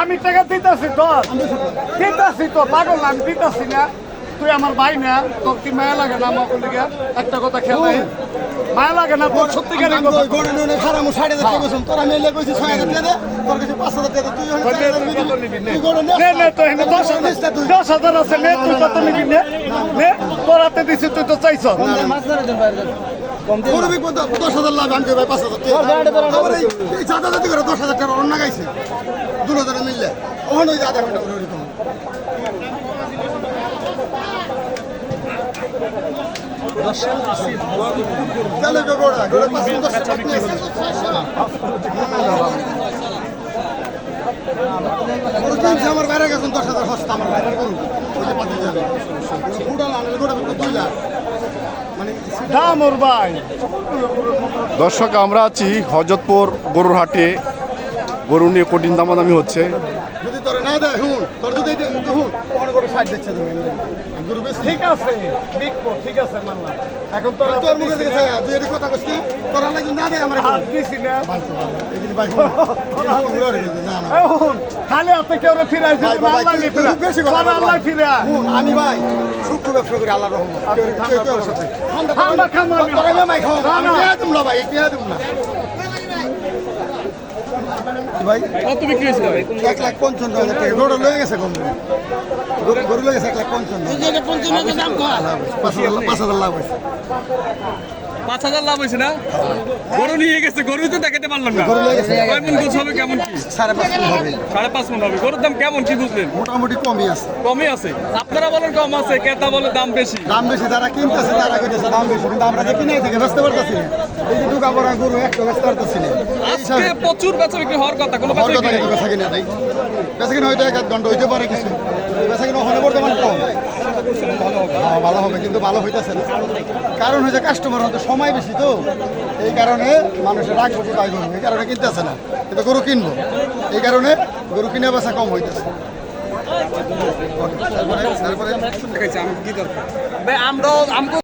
আমি টাকা দিতেছি তো। দিতেছি তো পাগল না, আমি দিতেছি না। তুই আমার ভাই না তোর কি মায়া লাগে না আমার লিগে একটা কথা খেয়াল নাই মায়া লাগে না তোর সত্যিকারের কথা। গড়ে নিয়ে খারাপ সাড়ে হাজার টাকা বলছিলাম তোর আমি এলে কইছি ছয় হাজার টাকা দে, তোর কাছে পাঁচ হাজার টাকা দে, তুই ওখানে চার হাজার নিবি। তুই গড়ে নে নে তো এখানে দশ হাজার আছে নে তুই কত নিবি নে। গরুবি পর্যন্ত দশ হাজার লাভ কই ভাই পাঁচ হাজার। আবার এই চাঁদা জাতি করে দশ হাজার টাকা অন্য গাইছে। দু হাজার মিললে। ওখানে ওই আধা ঘণ্টা করে তাহলে গোড়া গোড়া পাঁচ দশ আমার বাইরে গেছেন দশ হাজার হস্তা আমার বাইরে গরু। ওই যে পাতি যাবে গোড়া আনলে বিক্রি দুই লাখ। দর্শক আমরা আছি হজরতপুর গরুর হাটে গরু নিয়ে কঠিন দামাদামি হচ্ছে। তোর দেয় হুন তোর যদি হুন ওখানে করে সাইড দিচ্ছে তুমি। গরু ঠিক আছে দেখব ঠিক আছে মানলাম। এখন তোর তোর মুখে দেখে ছায়া, তুই এটি কথা কইছিস তোর লাগি না আমার হাত দিছি খালি কেউ ভাই, ভাই, আল্লাহ ফিরা বেশি কথা আল্লাহ ভাই। ফিরা হুন, আমি ভাই শুক্র ব্যবসা করি আল্লাহ কেউ আমার সাথে। ঠান্ডা খামো আমি। মাই খাওয়াবো, আমি ভাই, না। ভাই? কত বিক্রি হয়েছিল ভাই? এক লাখ পঞ্চান্ন হাজার টাকা। গরু লয়ে গেছে কম গরু লয়ে গেছে এক লাখ পঞ্চান্ন পাঁচ হাজার পাঁচ হাজার লাভ হয়েছে। পাঁচ হাজার লাভ হয়েছে না? গরু নিয়ে গেছে গরু তো দেখাতে পারলাম না। গরু লয়ে গেছে। কয় মন গোছ হবে কেমন কি? সাড়ে পাঁচ কিলো হবে। সাড়ে পাঁচ মন হবে। গরুর দাম কেমন কি বুঝলেন? মোটামুটি কমই আছে। কমই আছে। আপনারা বলেন কম আছে ক্রেতা বলে দাম বেশি। দাম বেশি যারা কিনতেছে তারা কিনতেছে দাম বেশি। কিন্তু আমরা যে কিনে থেকে ব্যস্ত পারতেছি না। এই যে ঢুকা পড়া গরু একটা ব্যস্ত পারতেছি না। আজকে প্রচুর বেচা বিক্রি হওয়ার কথা। কোনো কথা বিক্রি কিন্তু নেই। বেচা কিনা দেয় বেচা কিনা হয়তো এক আধ হইতে পারে কিছু। বেচা কিনা ওখানে বর্তমান কম। হ্যাঁ, ভালো হবে কিন্তু ভালো হইতেছে না। কারণ হচ্ছে কাস্টমার হয়তো সময় বেশি তো। এই কারণে মানুষের গরু এই কারণে কিনতেছে না। কিন্তু গরু কিনবো। এই কারণে গরু কিনে বেচা কম হইতেছে। তারপরে? তারপরে? দেখাইছি, আমি কি দরকার? আমরাও আমগো